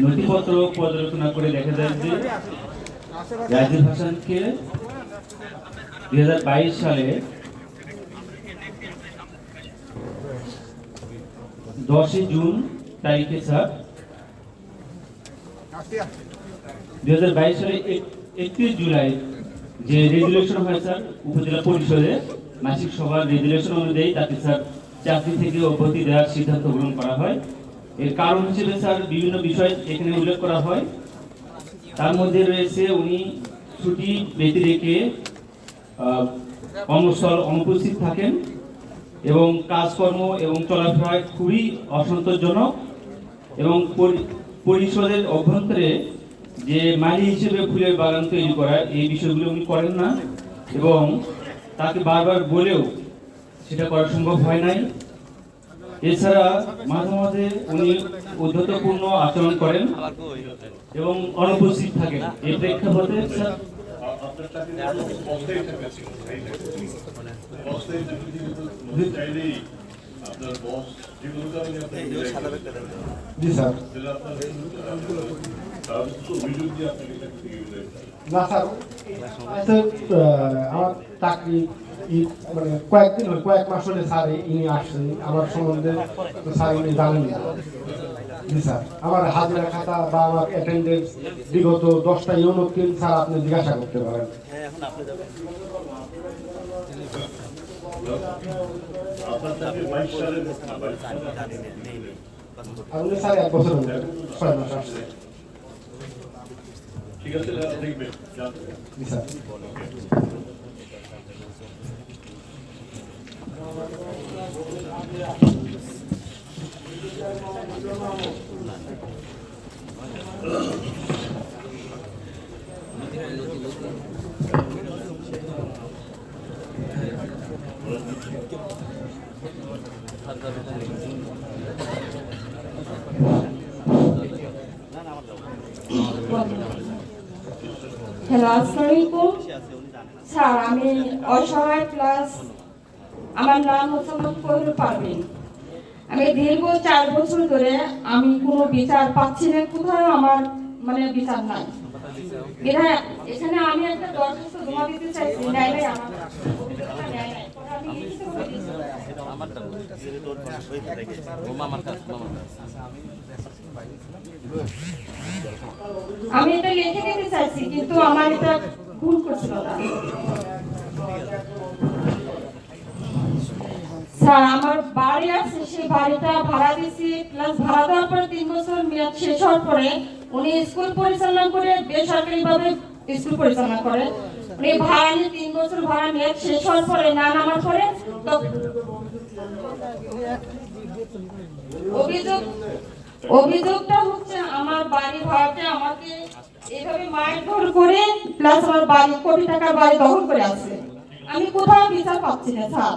নথিপত্র পর্যালোচনা করে দেখা যায় যে রাজীব হাসানকে দুই সালে দশই জুন তারিখে স্যার দুই হাজার বাইশ সালে একত্রিশ জুলাই যে রেজুলেশন হয় স্যার উপজেলা পরিষদে মাসিক সভার রেজুলেশন অনুযায়ী তাকে স্যার চাকরি থেকে অব্যাহতি দেওয়ার সিদ্ধান্ত গ্রহণ করা হয়। এর কারণ হিসেবে স্যার বিভিন্ন বিষয় এখানে উল্লেখ করা হয়। তার মধ্যে রয়েছে উনি ছুটি ব্যতি রেখে কর্মস্থল অনুপস্থিত থাকেন এবং কাজকর্ম এবং চলাফেরায় খুবই অসন্তোষজনক এবং পরিষদের অভ্যন্তরে যে মালি হিসেবে ফুলের বাগান তৈরি করা এই বিষয়গুলো উনি করেন না এবং তাকে বারবার বলেও সেটা করা সম্ভব হয় নাই। এছাড়া মাঝে মাঝে উনি উদ্ধতপূর্ণ আচরণ করেন এবং অনুপস্থিত থাকেন। এই প্রেক্ষাপটে জি স্যার। না স্যার। আমার চাকরি মানে কয়েকদিন হলো কয়েক মাস হলে স্যার ইনি আসছেন আমার সম্বন্ধে স্যার ইনি জানেন না। জি স্যার। আমার হাজিরা খাতা বা আমার অ্যাটেন্ডেন্স বিগত দশটা ইউনিট কিন্তু স্যার আপনি জিজ্ঞাসা করতে পারেন। আর উনি স্যার এক বছর ছয় মাস আসছে ঠিক আছে দাদা, দেখবেন জানতে জি স্যার হ্যালো আসসালামু আলাইকুম স্যার আমি অসহায় প্লাস আমার নাম হচ্ছে মোহাম্মদ কোহিনুর পারভিন আমি দীর্ঘ চার বছর ধরে আমি কোনো বিচার পাচ্ছি না কোথাও আমার মানে বিচার নাই। বিধায় এখানে আমি এটা লিখে দিতে চাইছি, কিন্তু আমার এটা ভুল করছিল স্যার, আমার বাড়ি আছে, সেই বাড়িটা ভাড়া দিছি প্লাস ভাড়া দেওয়ার পরে তিন বছর মেয়াদ শেষ হওয়ার পরে উনি স্কুল পরিচালনা করে বেসরকারি ভাবে স্কুল পরিচালনা করে। উনি ভাড়া নিয়ে তিন বছর ভাড়া মেয়াদ শেষ হওয়ার পরে না নামার পরে অভিযোগ, অভিযোগটা হচ্ছে আমার বাড়ি ভাড়াতে আমাকে এইভাবে মারধর করে প্লাস আমার বাড়ি, কোটি টাকার বাড়ি দখল করে আছে। আমি কোথাও বিচার পাচ্ছি না, স্যার।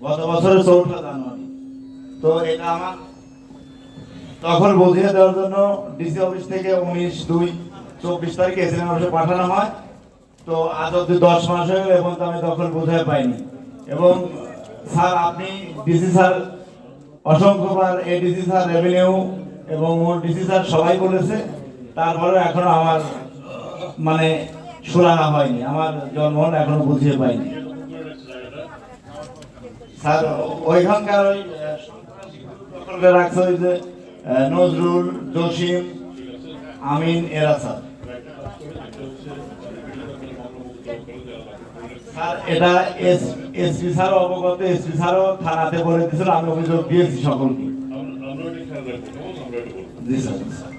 গত বছরের চৌঠা তো এটা তখন বুঝিয়ে দেওয়ার জন্য ডিসি অফিস থেকে উনিশ দুই চব্বিশ তারিখে পাঠানো হয়। তো আজ অব্দি দশ মাস হয়ে গেল এবং আমি তখন বুঝে পাইনি। এবং স্যার, আপনি ডিসি স্যার অসংখ্যবার ডিসি স্যার রেভিনিউ এবং ডিসি স্যার সবাই বলেছে। তারপরে এখনও আমার মানে সুরাহা হয়নি। আমার জন্মন এখনও বুঝিয়ে পাইনি। স্যার, ওইখানকার ওই রাখছে ওই যে নজরুল, জসিম, আমিন, এরা স্যার। এটা এস এসপি স্যার অবগত এসপি স্যারও থানাতে বলে দিয়েছিল, আমি অভিযোগ দিয়েছি সকলকে। এটা খেয়াল রাখব কেমন আমরা এটা বলব জি স্যার জি স্যার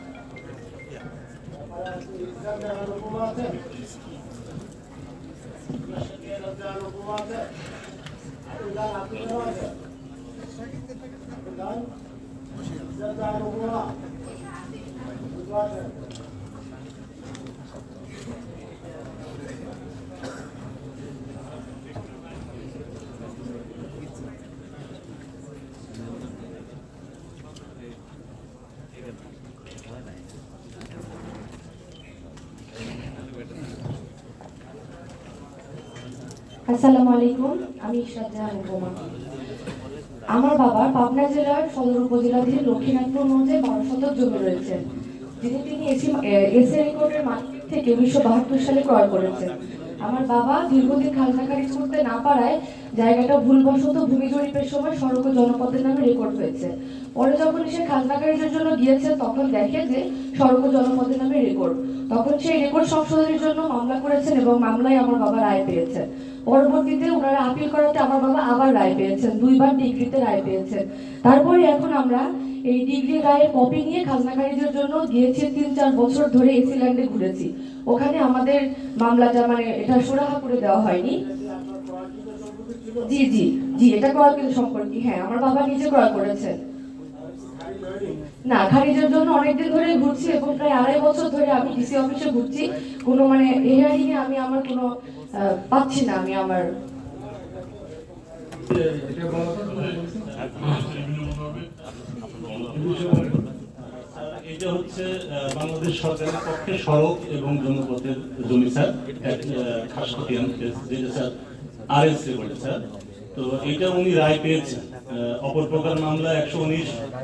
আসসালামু আলাইকুম, আমি ইশরাত উপমা আমার বাবা পাবনা জেলার সদর উপজেলাধীন লক্ষ্মীনাথপুর মধ্যে বারো শতক জমি রয়েছে যিনি তিনি এসি এসি রেকর্ডের মালিক থেকে উনিশশো বাহাত্তর সালে ক্রয় করেছেন। আমার বাবা দীর্ঘদিন খাজনা খারিজ করতে না পারায় জায়গাটা ভুলবশত ভূমি জরিপের সময় সড়ক ও জনপদের নামে রেকর্ড হয়েছে। পরে যখন সে খাজনা খারিজের জন্য গিয়েছে, তখন দেখে যে সড়ক ও জনপদের নামে রেকর্ড তখন সেই রেকর্ড সংশোধনের জন্য মামলা করেছেন এবং মামলায় আমার বাবা রায় পেয়েছেন। পরবর্তীতে ওনারা আপিল করাতে আমার বাবা আবার রায় পেয়েছেন, দুইবার ডিগ্রিতে রায় পেয়েছেন। তারপরে এখন আমরা এই ডিগ্রি রায়ের কপি নিয়ে খাজনা খারিজের জন্য গিয়েছি তিন চার বছর ধরে এসিল্যান্ডে ঘুরেছি। ওখানে আমাদের মামলাটা মানে এটা সুরাহা করে দেওয়া হয়নি। জি জি জি, এটা ক্রয় সম্পর্কে হ্যাঁ আমার বাবা নিজে ক্রয় করেছেন। না খারিজের জন্য অনেকদিন ধরে ঘুরছি এবং প্রায় আড়াই বছর ধরে আমি ডিসি অফিসে ঘুরছি। কোনো মানে হিয়ারিং এ আমি আমার কোনো পাচ্ছি না আমি আমার। এটা হচ্ছে বাংলাদেশ সরকারের পক্ষে সড়ক এবং জনপথের জমি, স্যার। খাস যেটা, স্যার আর এস বলে, স্যার। তো এটা উনি রায় পেয়েছেন। অপর প্রকার মামলা একশো উনিশ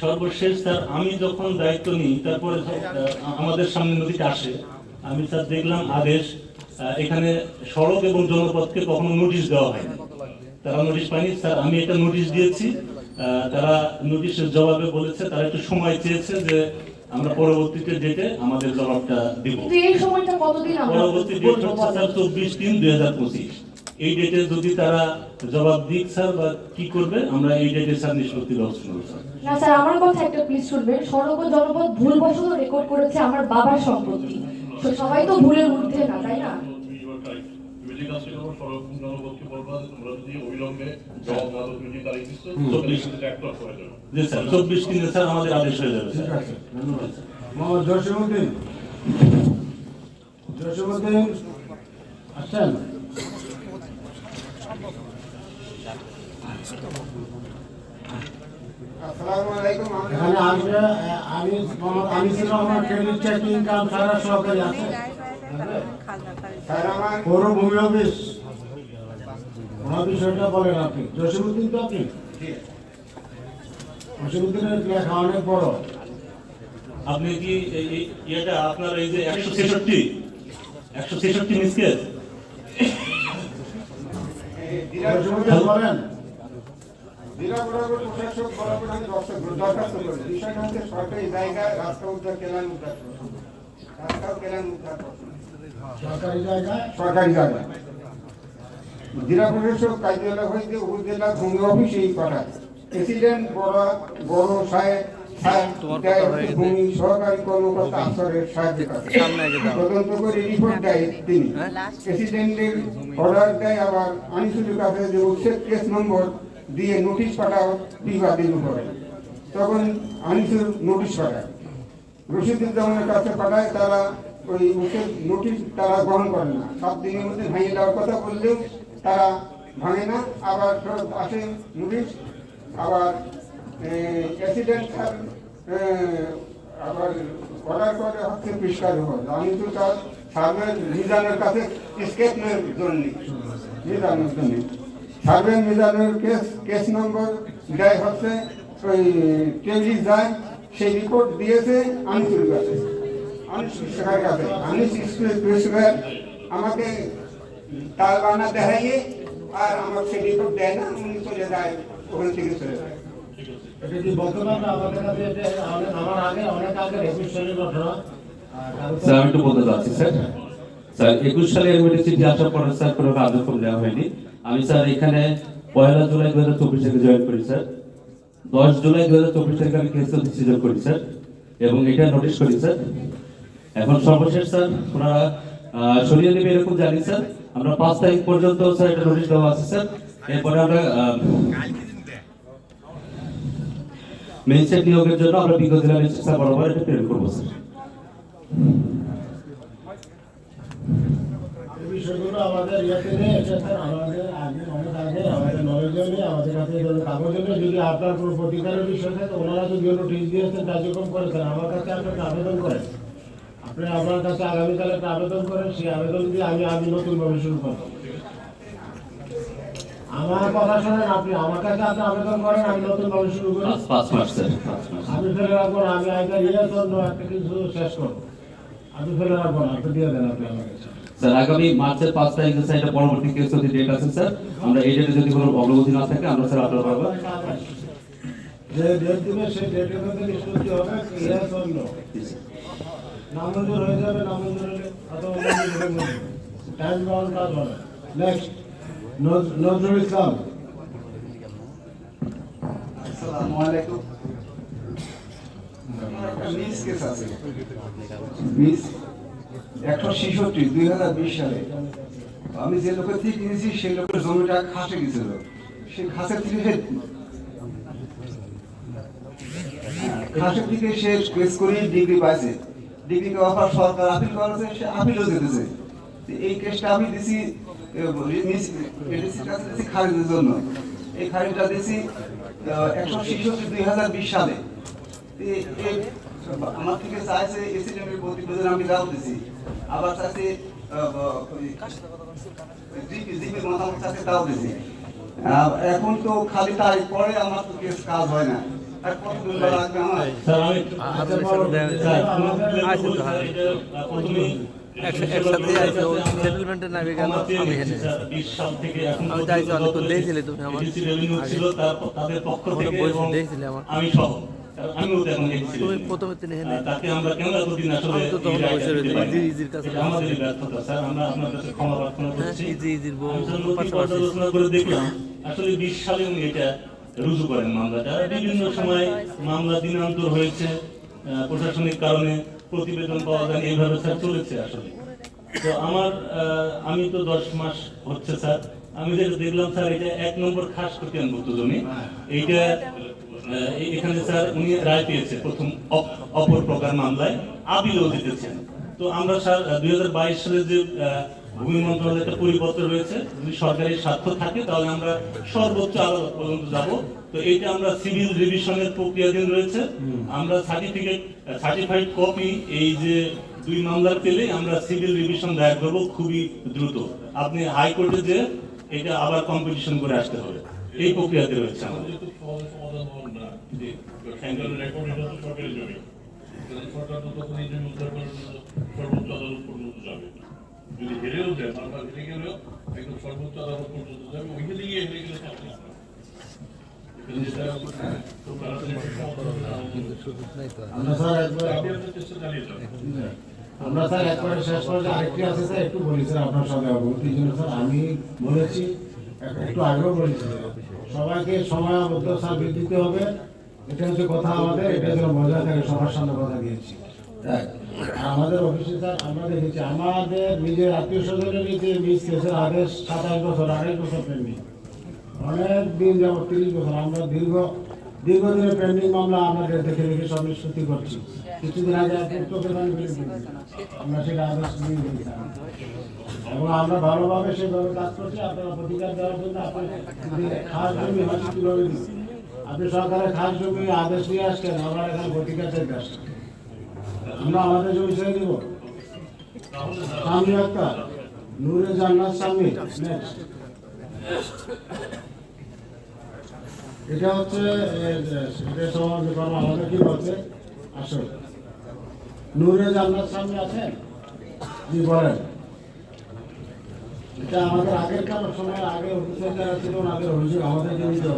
সর্বশেষ স্যার আমি যখন দায়িত্ব নিই তারপরে আমাদের সামনে নদীটা আসে আমি স্যার দেখলাম আদেশ এখানে সড়ক এবং জনপথকে কখনো নোটিশ দেওয়া হয়নি। তারা নোটিশ পায়নি। স্যার আমি এটা নোটিশ দিয়েছি তারা নোটিশের জবাবে বলেছে তারা একটু সময় চেয়েছে যে আমরা পরবর্তীতে ডেটে আমাদের জবাবটা দিব। এই সময়টা কতদিন পরবর্তী ডেট হচ্ছে স্যার চব্বিশ তিন দুই হাজার পঁচিশ। এই ডেটে যদি তারা জবাব দিক স্যার বা কি করবে? আমরা এই ডেটে স্যার নিষ্পত্তি ব্যবস্থা নেব স্যার। না স্যার আমার কথা একটা প্লিজ শুনবেন সড়ক জনপদ ভুলবশত রেকর্ড করেছে আমার বাবার সম্পত্তি। তো সবাই তো ভুলের ঊর্ধ্বে না তাই না? চব্বিশ স্যার আমাদের আদেশ হয়ে যাবে মোহাম্মদ জসিমুদ্দিন জসিমুদ্দিন আছেন এখানে আমি আমি রহমান ক্রেডিট চেকিং কাম সারা সহকারী আছে। পৌর ভূমি অফিস? ওনার বিষয়টা বলেন আপনি। জসিমুদ্দিন তো আপনি? জসিমুদ্দিনের লেখা অনেক বড়। আপনি কি ইয়েটা আপনার এই যে একশো ছেষট্টি? একশো ছেষট্টি মিসকেস বলেন। জেলা বরাবর প্রশাসক বরাবর আমি দরখাস্ত করি বিষয়টা হচ্ছে সরকারি জায়গায় রাস্তা উদ্ধার কেলান উদ্ধার করছে। রাস্তা ও কেলান উদ্ধার সরকারি জায়গায় সরকারি জায়গায় জেলা প্রশাসক কার্যালয় হইতে উপজেলা ভূমি পাঠায় প্রেসিডেন্ট বড় বড় সাহেব ভূমি সহকারী কর্মকর্তা আফসরের সাহেবের কাছে তদন্ত করে রিপোর্ট দেয় তিনি। প্রেসিডেন্টের অর্ডার দেয় আবার আনিসুলের কাছে যে উচ্ছেদ কেস নম্বর দিয়ে নোটিশ পাঠাও বিবাদীর উপরে তখন আনিসুল নোটিশ পাঠায়। রশিদুজ্জামানের কাছে পাঠায়, তারা ওই উচ্ছেদ নোটিশ তারা গ্রহণ করে না। সাত দিনের মধ্যে ভেঙে দেওয়ার কথা বললেও তারা ভাঙে না। আবার ফেরত আসে নোটিশ আবার স্যার আবার অর্ডার করে হচ্ছে পরিষ্কার হবে আমি তো তার সার্ভে মিজানের কাছে স্কেপের জন্য মিজানের জন্য। সার্ভে মিজানের কেস কেস নম্বর দেয় হচ্ছে ওই টেবিল যায় সেই রিপোর্ট দিয়েছে আনিসুর কাছে। আনিস কৃষ্ণের কাছে। আনিস আমাকে তাল বানা দেখাইয়ে আর আমার সেই রিপোর্ট দেয় না উনি চলে যায় ওখান থেকে চলে যায়। স্যার আমি একটু বলতে চাচ্ছি স্যার। স্যার একুশ সালে চিঠি আসার পরে স্যার কোনো কার্যক্রম দেওয়া হয়নি। আমি স্যার এখানে পয়লা জুলাই দু হাজার চব্বিশ থেকে জয়েন করি, স্যার। দশ জুলাই দু হাজার চব্বিশ তারিখে আমি কেস ডিসিশন করি, স্যার। এবং এটা নোটিশ করি, স্যার। এখন সর্বশেষ, স্যার, ওনারা সরিয়ে নেবে এরকম জানি, স্যার। আমরা পাঁচ তারিখ পর্যন্ত, স্যার, এটা নোটিশ দেওয়া আছে, স্যার। এরপরে আমরা মেজিস্ট্রেট নিয়োগের জন্য আমরা বিগত জেলা ম্যাজিস্ট্রেট স্যার, বরাবর এটা প্রেরণ করব, স্যার। এই বিষয়গুলো আমাদের ইয়াতে নেই আমাদের আগে অনেক আগে আমাদের নলেজে নেই আমাদের কাছে কাগজে নেই যদি আপনার কোনো প্রতিকারের বিষয় থাকে ওনারা যদি নোটিশ দিয়েছেন কার্যক্রম করেছেন আমার কাছে আবেদন করেন। আপনি আমার কাছে আগামীকাল একটা আবেদন করেন সেই আবেদন দিয়ে আমি আমি নতুনভাবে শুরু করব। আমার কথা শোনেন আপনি আমার কাছে আপনি আবেদন করেন আমি নতুনভাবে শুরু করি। ফেলে রাখব আমি আগে ইয়ে জন্য একটা কিছু শেষ করব। আমি ফেলে রাখব না আপনি দিয়ে দেন আপনি আমার কাছে স্যার আগামী মার্চের পাঁচ তারিখে স্যার এটা পরবর্তী কেস যদি ডেট আছে স্যার আমরা এই ডেটে যদি কোনো অগ্রগতি না থাকে আমরা স্যার আপনার পারব। যে ডেট দিবে সেই ডেটের মধ্যে নিষ্পত্তি হবে? ইয়েস অর নামঞ্জুর হয়ে যাবে নামঞ্জুর হলে অথবা টাইম বাউন্ড কাজ হবে। নেক্সট নজরুল ইসলাম। আসসালামু আলাইকুম। মিস কেস আছে মিস? একশো সালে। আমি যে লোকের থেকে কিনেছি, সেই লোকের জমিটা খাসে গেছিল। সেই খাসের থেকে খাসের থেকে সে কেস করে ডিগ্রি পাইছে। ডিগ্রি পাওয়ার সরকার আপিল করেছে, সে আপিলও দিতেছে। এই কেসটা আমি দিছি খারিজের জন্য। এই খারিজটা দিছি একশো ছেষট্টি, দুই হাজার বিশ সালে। আমার থেকে চাইছে এসিডেন্টের প্রতিবেদন আমি দাও দিছি। আবার চাইছে জিপির মতামত চাইছে দাও দিছি। এখন তো খালি তারিখ পরে আমার তো কেস কাজ হয় না। আমি তো। একসাথে আইসে নামে আমি হেনে আমি আইসি দেখছিলে তুমি দেখছিলে আমার। আমি সহ। কারণ আমিও এখন এডিসি তুমি প্রথমে তিনি হেনে তাকে আমরা কেন এতদিন আসলে তো তখন বসে রয়েছি, দিতে পারিনি? ইজি- ইজির কাছে এটা ব্যর্থতা স্যার। আমরা আপনার কাছে ক্ষমা প্রার্থনা হ্যাঁ, করছি। ইজি ইজির বউ আমি স্যার নথি পাশাপাশি। করে দেখলাম আসলে বিশ সালে উনি এটা রুজু করেন মামলাটা। বিভিন্ন সময় মামলা দিনান্তর হয়েছে প্রশাসনিক কারণে প্রতিবেদন পাওয়া যায় এইভাবে স্যার চলেছে আসলে। তো আমার আমি তো দশ মাস হচ্ছে স্যার। আমি যেটা দেখলাম স্যার এটা এক নম্বর খাস খতিয়ান ভুক্ত জমি। এইটা এখানে স্যার উনি রায় পেয়েছে প্রথম অপর প্রকার মামলায় আপিলও জিতেছেন। তো আমরা স্যার দুই হাজার বাইশ সালে যে ভূমি মন্ত্রণালয়ের একটা রয়েছে যদি সরকারি স্বার্থ থাকে তাহলে আমরা সর্বোচ্চ আদালত পর্যন্ত যাব। তো এইটা আমরা সিভিল রিভিশনের প্রক্রিয়াধীন রয়েছে। আমরা সার্টিফিকেট সার্টিফাইড কপি এই যে দুই মামলার পেলে আমরা সিভিল রিভিশন দায়ের করব খুবই দ্রুত। আপনি হাইকোর্টে যে এটা আবার কম্পিটিশন করে আসতে হবে। এই প্রক্রিয়াতে রয়েছে আমাদের। যদি হেরেও যায় হেরে গেলেও একদম সর্বোচ্চ আদালত পর্যন্ত যাবে। ওইখানে গিয়ে হেরে গেলে। আমরা স্যার একবার শেষ পর্যায়ে আরেকটি আছে স্যার একটু বলি স্যার আপনার স্যার আমি বলেছি একটু আগ্রহ বলেছি সবাইকে সময়াবদ্ধ স্যার দিতে হবে। এটা হচ্ছে কথা আমাদের এটা যেন মজা থাকে সবার সামনে কথা দিয়েছি। আমাদের অফিসে স্যার আমরা দেখেছি আমাদের নিজের আত্মীয় স্বজনের যে মিস কেসের আদেশ সাতাশ বছর আড়াই বছর পেন্ডিং অনেক দিন যাবত তিরিশ বছর আমরা দীর্ঘ দীর্ঘদিনের পেন্ডিং মামলা আমাদের দেখে দেখে সব নিষ্পত্তি করছি। কিছুদিন আগে আমরা সেটা আদেশ দিয়ে এবং আমরা ভালোভাবে সেভাবে কাজ করছি। আপনারা প্রতিকার দেওয়ার জন্য আপনাদের খাস জমি তুলে দিচ্ছি আপনি সরকারের খাস জমি আদেশ নিয়ে আসছেন, আমরা এখানে প্রতিকার চাইতে আসছি। আমরা আমাদের জমি ছেড়ে দিব। স্বামী আক্তার, নূরে জান্নাত স্বামী নেক্সট এটা হচ্ছে সমাজে কর্ম আমাদের কি বলছে? আসল নূরে জান্নাত সামনে আছেন জি, বলেন। এটা আমাদের আগের কারোর সময় আগে অফিসার যারা ছিল আগের অভিযোগ আমাদেরকে নিতে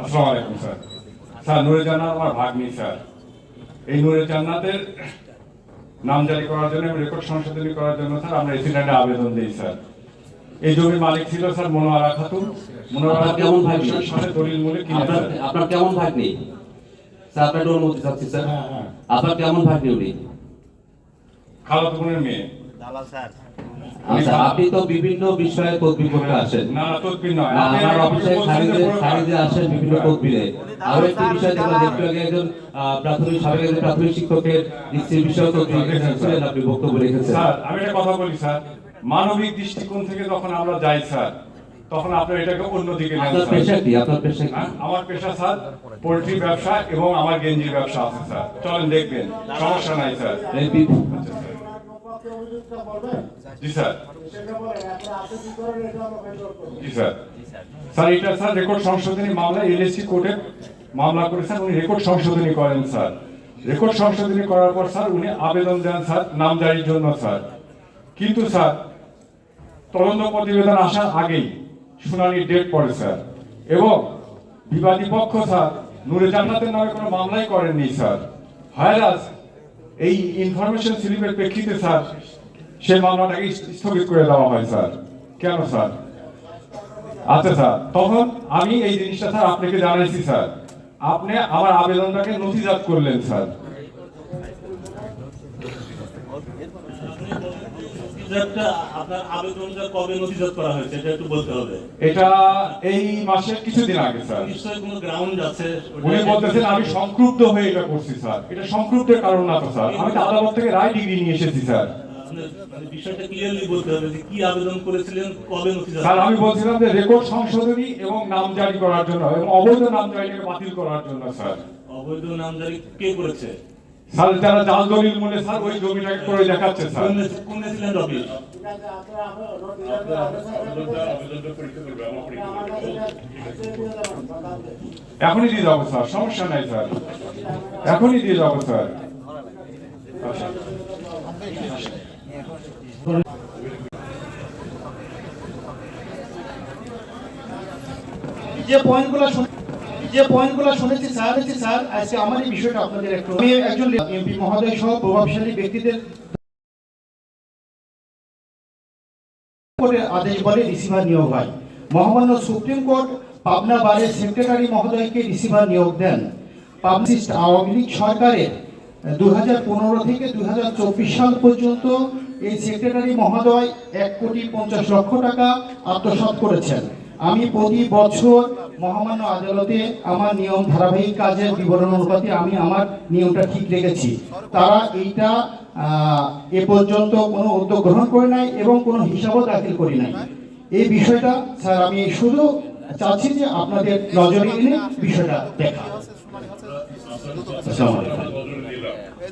আসসালামু আলাইকুম, স্যার। স্যার, নুরে জান্নাত আমার ভাগ্নি, স্যার। এই নুরে জান্নাতের নামজারি করার জন্য রেকর্ড সংশোধনী করার জন্য, স্যার, আমরা এসিডেন্টে আবেদন দিই, স্যার। এই জমির মালিক ছিল স্যার মনোয়ারা খাতুন। মনোয়ারা কেমন? খাতুন সাথে দলিল মূলে আপনার স্যার। আপনার কেমন ভাগ্নি? স্যার আপনার একটু অনুমতি চাচ্ছি স্যার। হ্যাঁ, হ্যাঁ। আপনার কেমন ভাগ্নি উনি? খালাতো বোনের মেয়ে। আচ্ছা আপনি তো বিভিন্ন বিষয়ে তদবির করতে আসেন। না তদবির নয়। আমার অফিসে খারিজে খারিজে আসেন বিভিন্ন তদবিরে। আর একটি বিষয় আগে একজন প্রাথমিক সাবেক একজন প্রাথমিক শিক্ষকের দৃষ্টির বিষয়ে তদবির রেখেছিলেন আপনি বক্তব্য রেখেছেন। স্যার আমি একটা কথা বলি স্যার। মানবিক দৃষ্টিকোণ থেকে যখন আমরা যাই স্যার তখন আপনার এটাকে অন্যদিকে হ্যাঁ, আমার পেশা স্যার পোল্ট্রি ব্যবসা এবং আমার গেঞ্জির ব্যবসা আছে স্যার। চলেন দেখবেন সমস্যা নাই স্যার। জি স্যার। জি স্যার। স্যার এটা স্যার রেকর্ড সংশোধনী মামলা কোর্টে মামলা করেছেন উনি রেকর্ড সংশোধনী করেন স্যার। রেকর্ড সংশোধনী করার পর স্যার উনি আবেদন দেন স্যার নামজারির জন্য স্যার। কিন্তু স্যার তদন্ত প্রতিবেদন আসার আগেই শুনানির ডেট পড়ে, স্যার। এবং বিবাদী পক্ষ, স্যার, নূরে জান্নাতের নামে কোনো মামলাই করেননি, স্যার। হায়রাস এই ইনফরমেশন স্লিপের প্রেক্ষিতে, স্যার, সেই মামলাটাকে স্থগিত করে দেওয়া হয়, স্যার। কেন, স্যার? আচ্ছা স্যার, তখন আমি এই জিনিসটা, স্যার, আপনাকে জানাইছি, স্যার। আপনি আমার আবেদনটাকে নথিজাত করলেন, স্যার। একটা আপনার আবেদনটা কবে নথিজাত করা হয়েছে এটা একটু বলতে হবে। এটা এই মাসের কিছুদিন আগে স্যার। নিশ্চয়ই কোনো গ্রাউন্ড আছে উনি বলতেছেন আমি সংক্ষুব্ধ হয়ে এটা করছি স্যার। এটা সংক্ষুব্ধের কারণ না তো স্যার। আমি তো আদালত থেকে রায় ডিগ্রি নিয়ে এসেছি স্যার। মানে বিষয়টা ক্লিয়ারলি বলতে হবে যে কি আবেদন করেছিলেন কবে নথিজাত স্যার আমি বলছিলাম যে রেকর্ড সংশোধনী এবং নাম জারি করার জন্য এবং অবৈধ নাম জারিকে বাতিল করার জন্য স্যার। অবৈধ নামজারি কে করেছে? স্যার যারা জাল দলিল মূলে স্যার ওই জমিটাকে করে দেখাচ্ছে স্যার। কোন পরীক্ষা করবে এখনই দিয়ে যাব স্যার সমস্যা নাই স্যার। এখনই দিয়ে যাব স্যার। যে পয়েন্টগুলো শুনে যে পয়েন্টগুলো শুনেছি, স্যার হচ্ছে স্যার, আজকে আমার এই বিষয়টা আপনাদের একটু আমি একজন এমপি মহোদয় সহ প্রভাবশালী ব্যক্তিদের আদেশ বলে রিসিভার নিয়োগ হয়। মহামান্য সুপ্রিম কোর্ট পাবনা বারের সেক্রেটারি মহোদয়কে রিসিভার নিয়োগ দেন। পাবলিস্ট আওয়ামী লীগ সরকারের দুই হাজার পনেরো থেকে দু হাজার চব্বিশ সাল পর্যন্ত এই সেক্রেটারি মহোদয় এক কোটি পঞ্চাশ লক্ষ টাকা আত্মসাৎ করেছেন। আমি প্রতি বছর মহামান্য আদালতে আমার নিয়ম ধারাবাহিক কাজের বিবরণ অনুপাতে আমি আমার নিয়মটা ঠিক রেখেছি। তারা এইটা এ পর্যন্ত কোনো উদ্যোগ গ্রহণ করে নাই এবং কোনো হিসাবও দাখিল করি নাই। এই বিষয়টা, স্যার, আমি শুধু চাচ্ছি যে আপনাদের নজরে এনে বিষয়টা দেখা আসসালামু আলাইকুম। নজরে দিলাম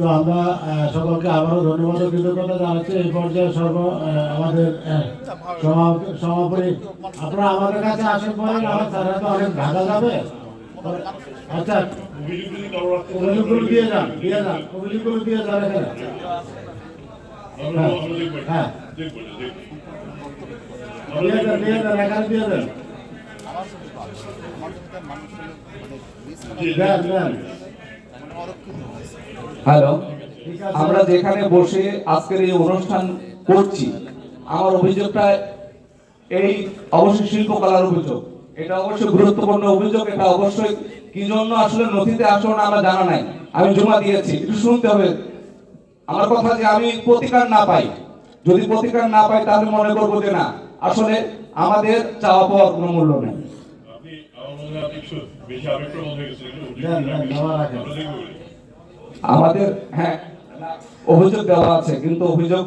তো আমরা সকলকে আবারও ধন্যবাদ ও কৃতজ্ঞতা জানাচ্ছি। এই পর্যায়ে সর্ব আমাদের সমাপনী। আপনারা আমাদের কাছে আসেন পরে আমার তারা তো অনেক ঢাকা যাবে। আচ্ছা অভিযোগগুলো দিয়ে যান দিয়ে যান অভিযোগগুলো দিয়ে যান এখানে। হ্যাঁ। এটা, দিয়ে দেন দিয়ে দেন এখানে দিয়ে দেন দেন দেন। হ্যালো, আমরা যেখানে বসে আজকের এই অনুষ্ঠান করছি, আমার অভিযোগটা এই অবশ্যই শিল্পকলার অভিযোগ। এটা অবশ্যই গুরুত্বপূর্ণ অভিযোগ, এটা অবশ্যই কি জন্য আসলে নথিতে আসলে না আমার জানা নাই। আমি জমা দিয়েছি, একটু শুনতে হবে। আমার কথা যে আমি প্রতিকার না পাই, যদি প্রতিকার না পাই তাহলে মনে করব যে না, আসলে আমাদের চাওয়া পাওয়ার কোনো মূল্য নেই। আমাদের হ্যাঁ অভিযোগ দেওয়া আছে, কিন্তু অভিযোগ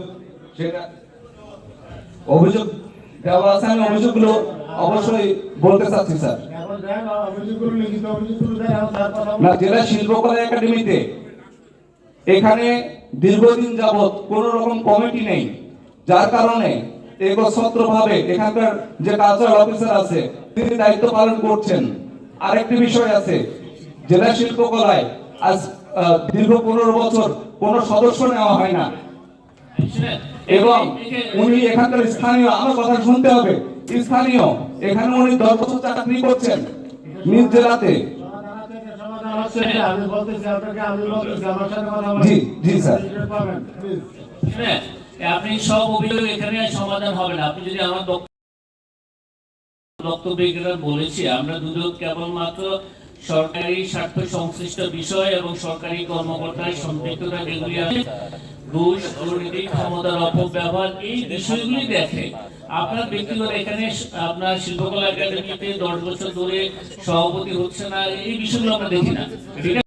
সেটা, অভিযোগ দেওয়া আছে আমি অভিযোগগুলো অবশ্যই বলতে চাচ্ছি, স্যার। না, জেলা শিল্পকলা একাডেমিতে এখানে দীর্ঘদিন যাবৎ কোন রকম কমিটি নেই, যার কারণে একচ্ছত্র ভাবে এখানকার যে কালচারাল অফিসার আছে, তিনি দায়িত্ব পালন করছেন। আরেকটি বিষয় আছে, জেলা শিল্পকলায় আজ দীর্ঘ পনেরো বছর কোনো সদস্য নেওয়া হয় না। এবং উনি এখানকার স্থানীয়, আমার কথা শুনতে হবে, স্থানীয়, এখানে উনি দশ বছর চাকরি করছেন নিজ জেলাতে। আপনি সব অভিযোগ এখানে সমাধান হবে না। আপনি যদি আমার বক্তব্য- বলেছি আমরা দুজন কেবলমাত্র সরকারি স্বার্থ সংশ্লিষ্ট বিষয় এবং সরকারি কর্মকর্তার সম্পৃক্ততা যেগুলি আছে ঘুষ দুর্নীতি ক্ষমতার অপব্যবহার এই বিষয়গুলি দেখে আপনার ব্যক্তিগত এখানে আপনার শিল্পকলা একাডেমিতে দশ বছর ধরে সভাপতি হচ্ছে না এই বিষয়গুলো আমরা দেখি না। ঠিক আছে?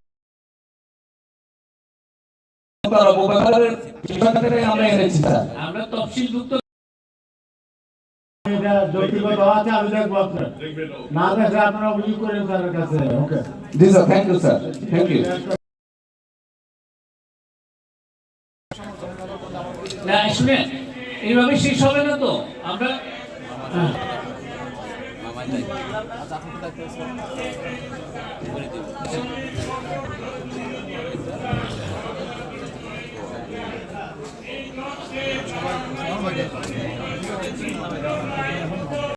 আমরা তফসিলভুক্ত এটা যৌক্তিকতা আছে আমি দেখব আপনার। না দেখলে আপনারা অভিযোগ করেন স্যারের কাছে। Okay G sir thank you sir thank you না শুনে এইভাবে শেষ হবে না তো? আমরা